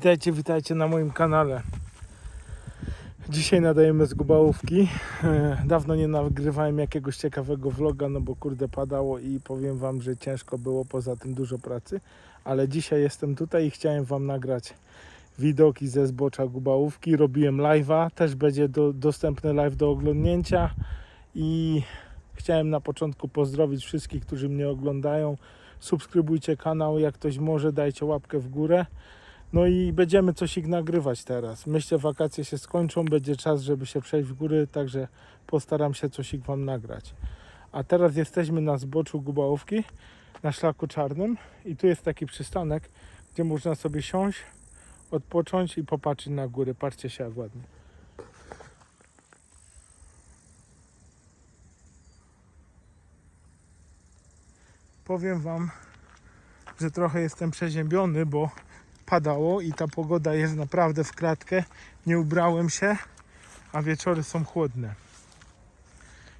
Witajcie, witajcie na moim kanale. Dzisiaj nadajemy z Gubałówki. E, Dawno nie nagrywałem jakiegoś ciekawego vloga, no bo kurde padało i powiem wam, że ciężko było, poza tym dużo pracy. Ale dzisiaj jestem tutaj i chciałem wam nagrać widoki ze zbocza Gubałówki. Robiłem live'a, też będzie do, dostępny live do oglądnięcia i chciałem na początku pozdrowić wszystkich, którzy mnie oglądają. Subskrybujcie kanał, jak ktoś może, dajcie łapkę w górę. No i będziemy coś ich nagrywać teraz. Myślę, wakacje się skończą, będzie czas, żeby się przejść w góry, także postaram się coś ich wam nagrać. A teraz jesteśmy na zboczu Gubałówki, na szlaku czarnym i tu jest taki przystanek, gdzie można sobie siąść, odpocząć i popatrzeć na góry. Patrzcie się jak ładnie. Powiem wam, że trochę jestem przeziębiony, bo padało i ta pogoda jest naprawdę w kratkę. Nie ubrałem się, a wieczory są chłodne.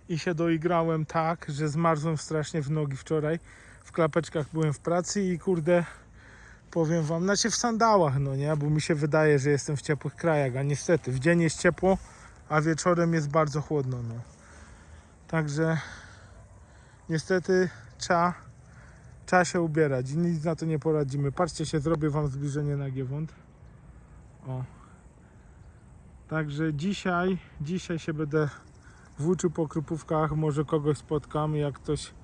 I się doigrałem tak, że zmarzłem strasznie w nogi wczoraj. W klapeczkach byłem w pracy i kurde, powiem wam, znaczy w sandałach, no nie, bo mi się wydaje, że jestem w ciepłych krajach, a niestety w dzień jest ciepło, a wieczorem jest bardzo chłodno, no. Także niestety trzeba Trzeba się ubierać i nic na to nie poradzimy. Patrzcie się, zrobię wam zbliżenie na Giewont. O. Także dzisiaj, dzisiaj się będę włóczył po krupówkach, może kogoś spotkam, jak ktoś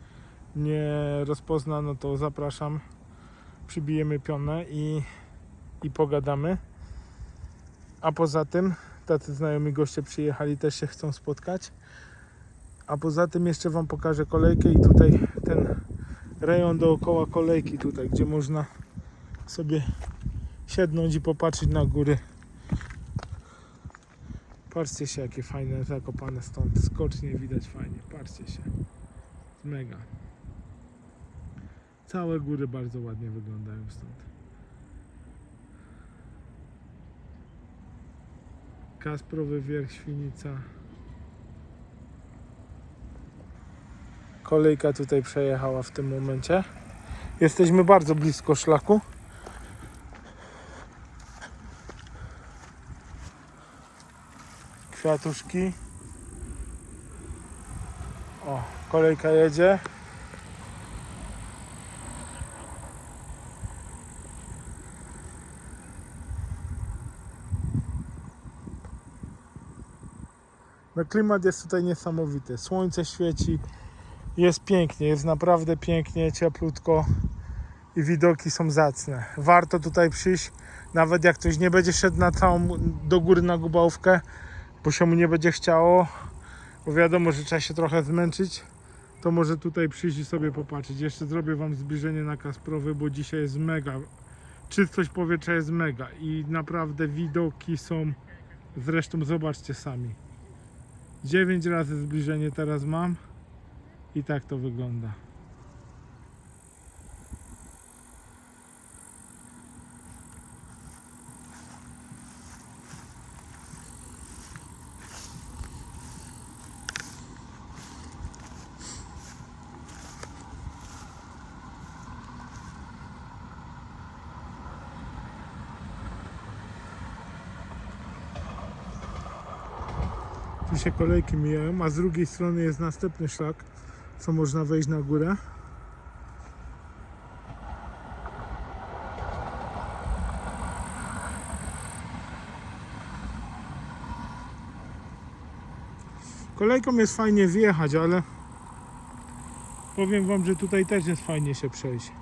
nie rozpozna, no to zapraszam. Przybijemy pionę i, i pogadamy. A poza tym, tacy znajomi goście przyjechali, też się chcą spotkać. A poza tym jeszcze wam pokażę kolejkę i tutaj ten rejon dookoła kolejki tutaj, gdzie można sobie siednąć i popatrzeć na góry. Patrzcie się jakie fajne zakopane stąd. Skocznie widać fajnie. Patrzcie się. Mega. Całe góry bardzo ładnie wyglądają stąd. Kasprowy Wierch Świnica. Kolejka tutaj przejechała w tym momencie. Jesteśmy bardzo blisko szlaku. Kwiatuszki. O, kolejka jedzie. No klimat jest tutaj niesamowity. Słońce świeci. Jest pięknie, jest naprawdę pięknie, cieplutko i widoki są zacne. Warto tutaj przyjść, nawet jak ktoś nie będzie szedł na całą do góry na Gubałówkę, bo się mu nie będzie chciało, bo wiadomo, że trzeba się trochę zmęczyć, to może tutaj przyjść i sobie popatrzeć. Jeszcze zrobię Wam zbliżenie na Kasprowy, bo dzisiaj jest mega. Czystość powietrza jest mega i naprawdę widoki są, zresztą zobaczcie sami. 9 razy zbliżenie teraz mam. I tak to wygląda. Tu się kolejki mijają, a z drugiej strony jest następny szlak co można wejść na górę. Kolejką jest fajnie wjechać, ale powiem Wam, że tutaj też jest fajnie się przejść.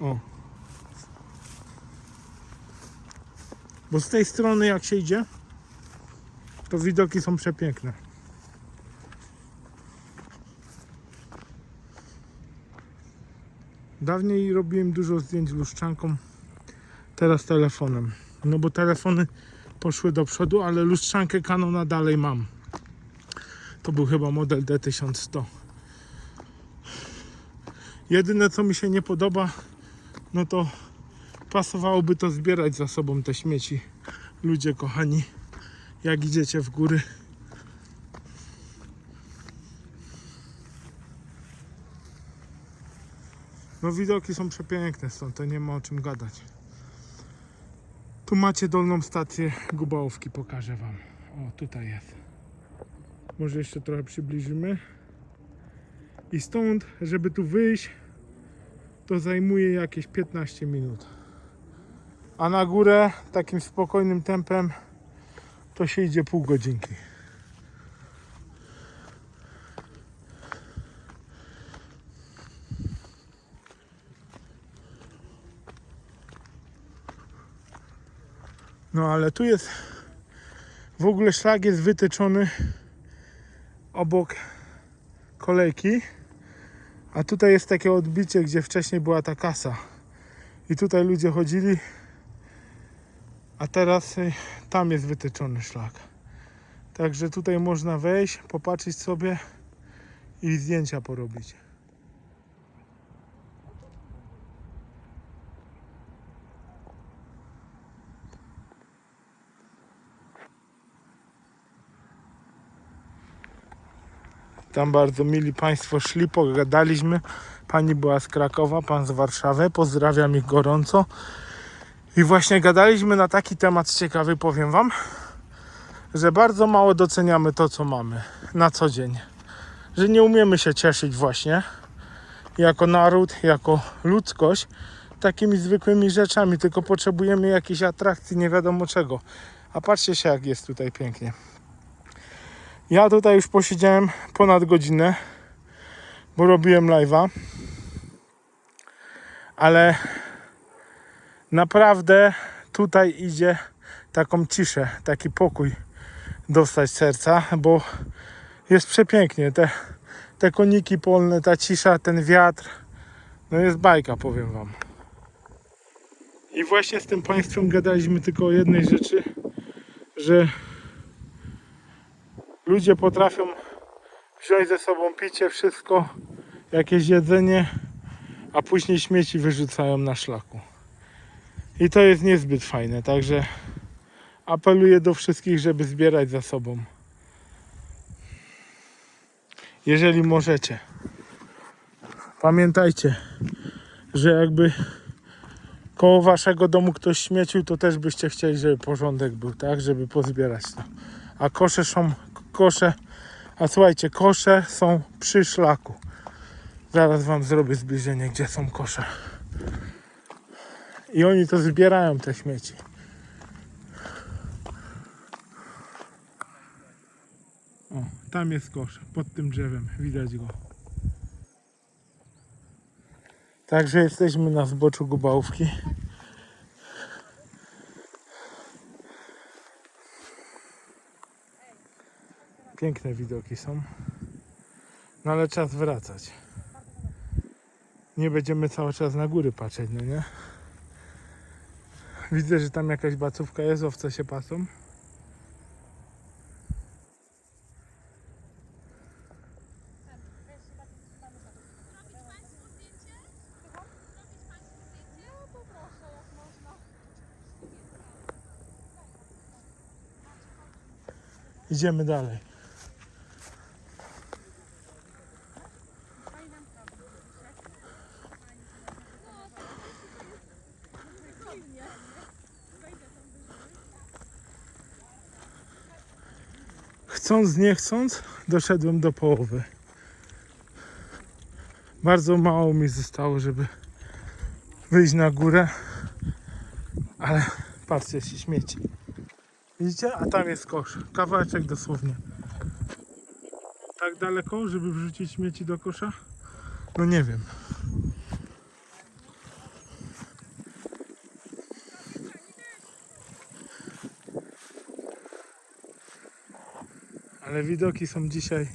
O. Bo z tej strony jak się idzie, to widoki są przepiękne. Dawniej robiłem dużo zdjęć lustrzanką, teraz telefonem. No bo telefony poszły do przodu, ale lustrzankę Canona dalej mam. To był chyba model D1100. Jedyne co mi się nie podoba, no to pasowałoby to zbierać za sobą te śmieci. Ludzie kochani, jak idziecie w góry, No widoki są przepiękne stąd, to nie ma o czym gadać. Tu macie dolną stację Gubałówki, pokażę wam. O, tutaj jest. Może jeszcze trochę przybliżymy. I stąd, żeby tu wyjść, to zajmuje jakieś 15 minut. A na górę takim spokojnym tempem to się idzie pół godzinki. No ale tu jest w ogóle szlak jest wytyczony obok kolejki. A tutaj jest takie odbicie, gdzie wcześniej była ta kasa. I tutaj ludzie chodzili, a teraz y, tam jest wytyczony szlak. Także tutaj można wejść, popatrzeć sobie i zdjęcia porobić. Tam bardzo mili Państwo szli, pogadaliśmy. Pani była z Krakowa, pan z Warszawy. Pozdrawiam ich gorąco. I właśnie gadaliśmy na taki temat ciekawy, powiem Wam, że bardzo mało doceniamy to, co mamy na co dzień. Że nie umiemy się cieszyć właśnie jako naród, jako ludzkość takimi zwykłymi rzeczami, tylko potrzebujemy jakiejś atrakcji, nie wiadomo czego. A patrzcie się, jak jest tutaj pięknie. Ja tutaj już posiedziałem ponad godzinę, bo robiłem live'a. Ale naprawdę tutaj idzie taką ciszę, taki pokój dostać serca, bo jest przepięknie. Te, te koniki polne, ta cisza, ten wiatr, no jest bajka, powiem wam. I właśnie z tym państwem gadaliśmy tylko o jednej rzeczy, że ludzie potrafią wziąć ze sobą picie, wszystko, jakieś jedzenie, a później śmieci wyrzucają na szlaku. I to jest niezbyt fajne, także apeluję do wszystkich, żeby zbierać za sobą. Jeżeli możecie. Pamiętajcie, że jakby koło waszego domu ktoś śmiecił, to też byście chcieli, żeby porządek był, tak? Żeby pozbierać to. A kosze są kosze. A słuchajcie, kosze są przy szlaku. Zaraz wam zrobię zbliżenie, gdzie są kosze. I oni to zbierają te śmieci. O, tam jest kosz, pod tym drzewem, widać go. Także jesteśmy na zboczu Gubałówki. Piękne widoki są. No ale czas wracać. Nie będziemy cały czas na góry patrzeć, no nie? Widzę, że tam jakaś bacówka jest, owce się pasą. Idziemy dalej. Chcąc, nie chcąc, doszedłem do połowy. Bardzo mało mi zostało, żeby wyjść na górę, ale patrzcie się śmieci. Widzicie? A tam jest kosz. Kawałeczek dosłownie. Tak daleko, żeby wrzucić śmieci do kosza? No nie wiem. Ale widoki są dzisiaj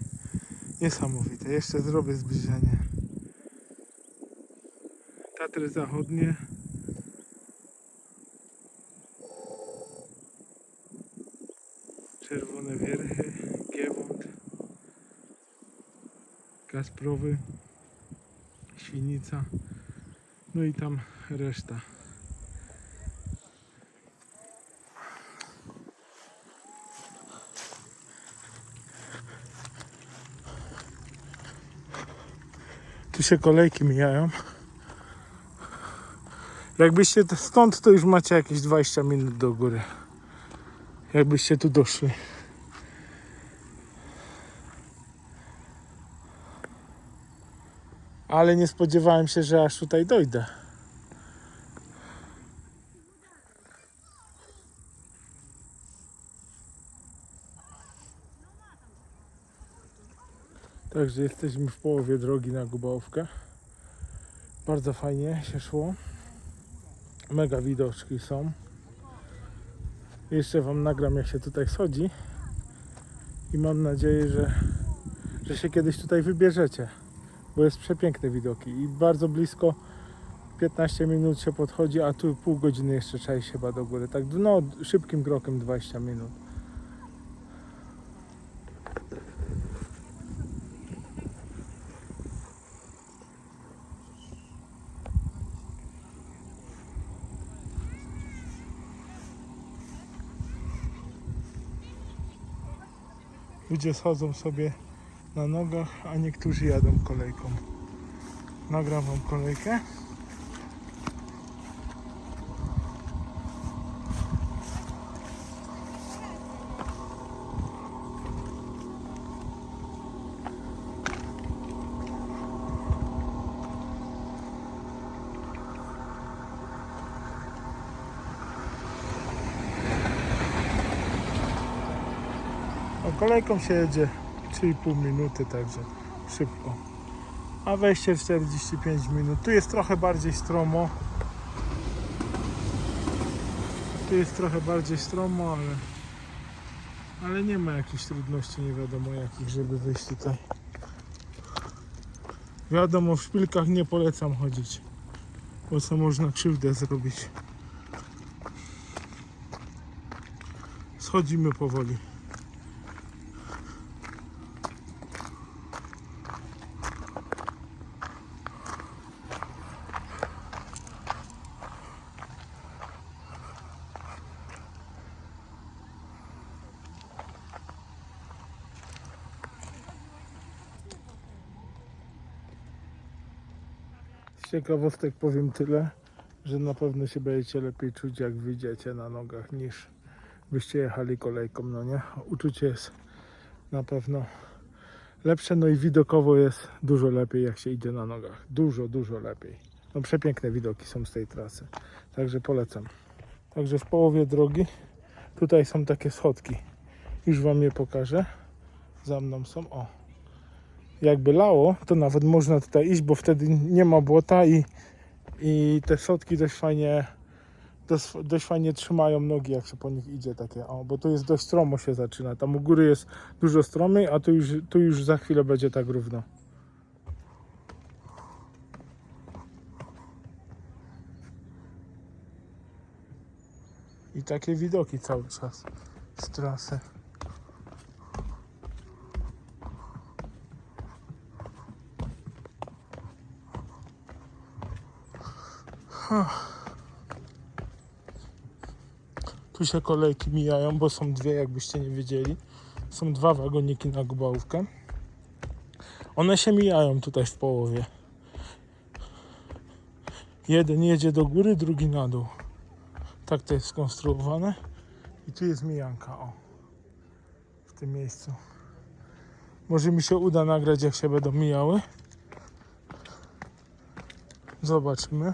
niesamowite. Jeszcze zrobię zbliżenie. Tatry zachodnie. Czerwone wierchy, Giewont, Kasprowy, Świnica, no i tam reszta. Tu się kolejki mijają. Jakbyście stąd, to już macie jakieś 20 minut do góry. Jakbyście tu doszli. Ale nie spodziewałem się, że aż tutaj dojdę. Także jesteśmy w połowie drogi na Gubałówkę. Bardzo fajnie się szło. Mega widoczki są. Jeszcze Wam nagram jak się tutaj schodzi. I mam nadzieję, że, że się kiedyś tutaj wybierzecie. Bo jest przepiękne widoki i bardzo blisko 15 minut się podchodzi, a tu pół godziny jeszcze trzeba iść chyba do góry. Tak no szybkim krokiem 20 minut. Ludzie schodzą sobie na nogach, a niektórzy jadą kolejką. Nagram kolejkę. Kolejką się jedzie 3,5 minuty, także szybko. A wejście 45 minut. Tu jest trochę bardziej stromo. Tu jest trochę bardziej stromo, ale ale nie ma jakichś trudności, nie wiadomo jakich, żeby wyjść tutaj. Wiadomo, w szpilkach nie polecam chodzić, bo co można krzywdę zrobić. Schodzimy powoli. Ciekawostek powiem tyle, że na pewno się będziecie lepiej czuć jak wyjdziecie na nogach niż byście jechali kolejką, no nie? Uczucie jest na pewno lepsze, no i widokowo jest dużo lepiej jak się idzie na nogach. Dużo, dużo lepiej. No przepiękne widoki są z tej trasy, także polecam. Także w połowie drogi tutaj są takie schodki. Już Wam je pokażę. Za mną są, o jakby lało, to nawet można tutaj iść, bo wtedy nie ma błota i, i te sodki dość fajnie dość, dość fajnie trzymają nogi, jak się po nich idzie takie, o, bo tu jest dość stromo się zaczyna. Tam u góry jest dużo stromiej, a tu już, tu już za chwilę będzie tak równo. I takie widoki cały czas z trasy. Tu się kolejki mijają, bo są dwie, jakbyście nie wiedzieli. Są dwa wagoniki na Gubałówkę. One się mijają tutaj w połowie. Jeden jedzie do góry, drugi na dół. Tak to jest skonstruowane. I tu jest mijanka, o. W tym miejscu. Może mi się uda nagrać, jak się będą mijały. Zobaczymy.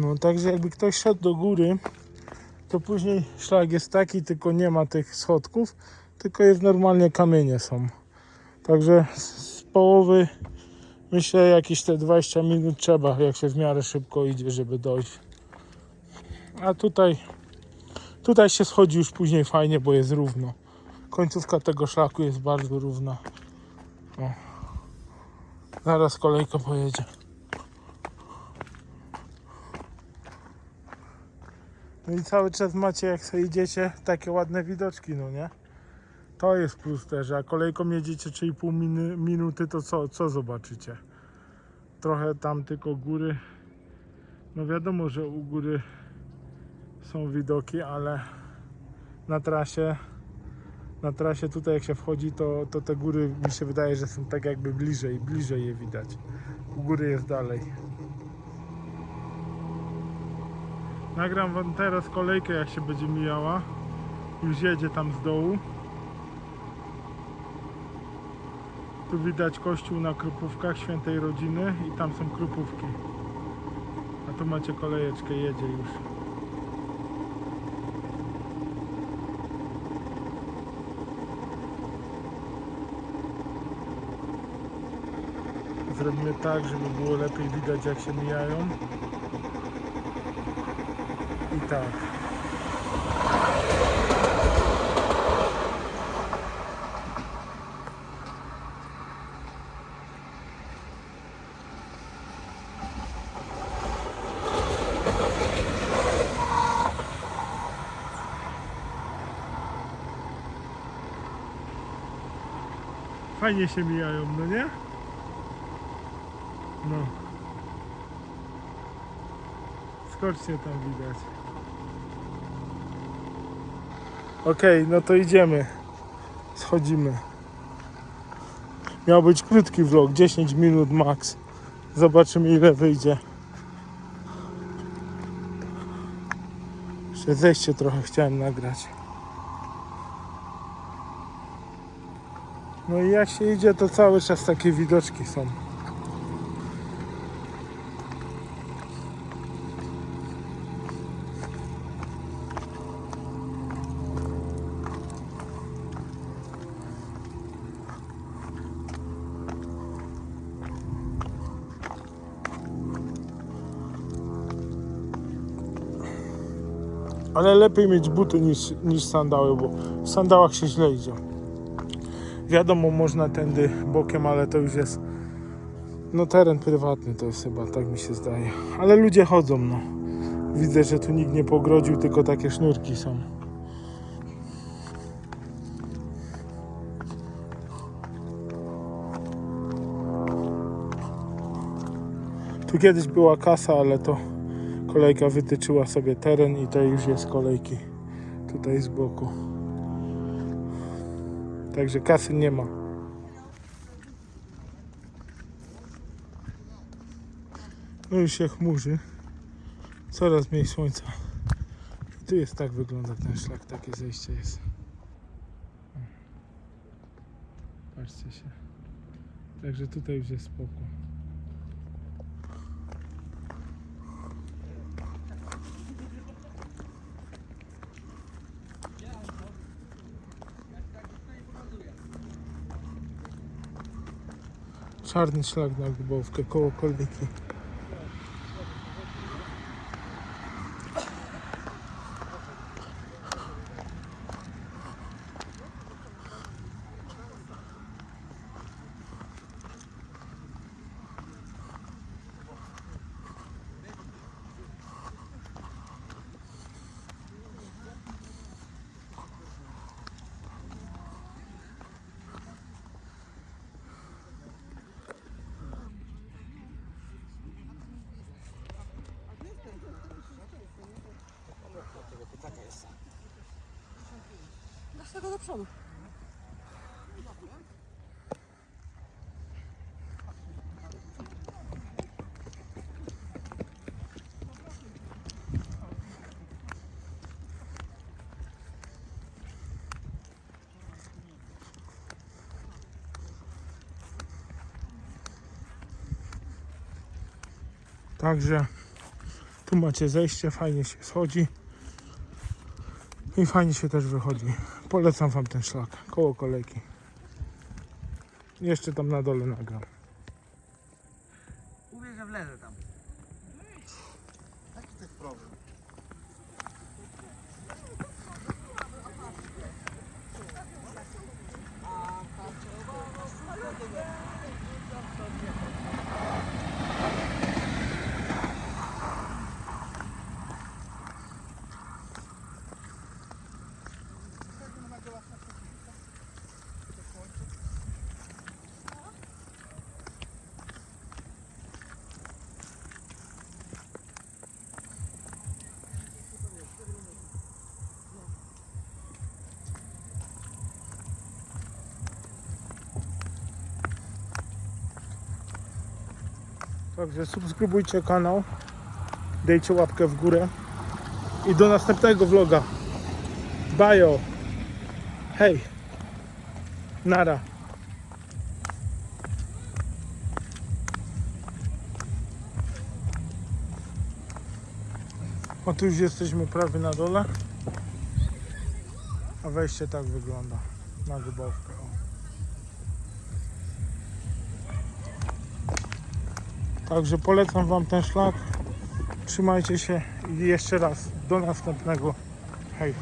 No także jakby ktoś szedł do góry, to później szlak jest taki, tylko nie ma tych schodków, tylko jest normalnie kamienie są. Także z połowy myślę jakieś te 20 minut trzeba, jak się w miarę szybko idzie, żeby dojść. A tutaj tutaj się schodzi już później fajnie, bo jest równo. Końcówka tego szlaku jest bardzo równa. O. Zaraz kolejka pojedzie. No i cały czas macie, jak sobie idziecie, takie ładne widoczki, no nie? To jest plus też, a kolejką jedziecie 3,5 miny, minuty, to co, co zobaczycie? Trochę tam tylko góry. No wiadomo, że u góry są widoki, ale na trasie. Na trasie tutaj jak się wchodzi, to, to te góry mi się wydaje, że są tak jakby bliżej, bliżej je widać. U góry jest dalej. Nagram wam teraz kolejkę jak się będzie mijała. Już jedzie tam z dołu. Tu widać kościół na Krupówkach Świętej Rodziny i tam są Krupówki. A tu macie kolejeczkę, jedzie już. Zrobimy tak, żeby było lepiej widać jak się mijają. Tak. Fajnie się mijają, no nie? No. Skocznie tam widać. Okej, no to idziemy. Schodzimy. Miał być krótki vlog, 10 minut max. Zobaczymy ile wyjdzie. Jeszcze zejście trochę chciałem nagrać. No i jak się idzie, to cały czas takie widoczki są. Ale lepiej mieć buty niż, niż sandały, bo w sandałach się źle idzie. Wiadomo, można tędy bokiem, ale to już jest no teren prywatny to jest chyba, tak mi się zdaje. Ale ludzie chodzą, no. Widzę, że tu nikt nie pogrodził, tylko takie sznurki są. Tu kiedyś była kasa, ale to kolejka wytyczyła sobie teren i to już jest kolejki tutaj z boku. Także kasy nie ma. No już się chmurzy. Coraz mniej słońca. I tu jest tak wygląda ten szlak, takie zejście jest. Patrzcie się. Także tutaj już jest spokój. Czarny szlak na Gubowkę koło kolejki. Tego do przodu. Także tu macie zejście, fajnie się schodzi i fajnie się też wychodzi. Polecam wam ten szlak koło kolejki. Jeszcze tam na dole nagram. Także subskrybujcie kanał, dajcie łapkę w górę i do następnego vloga. Bajo. Hej. Nara. O tu już jesteśmy prawie na dole. A wejście tak wygląda na Gubałówkę. Także polecam Wam ten szlak. Trzymajcie się i jeszcze raz do następnego. Hej.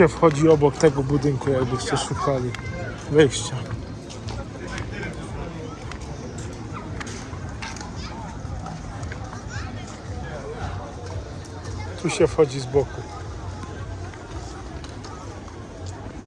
Się wchodzi obok tego budynku, jakbyście szukali wyjścia. Tu się wchodzi z boku.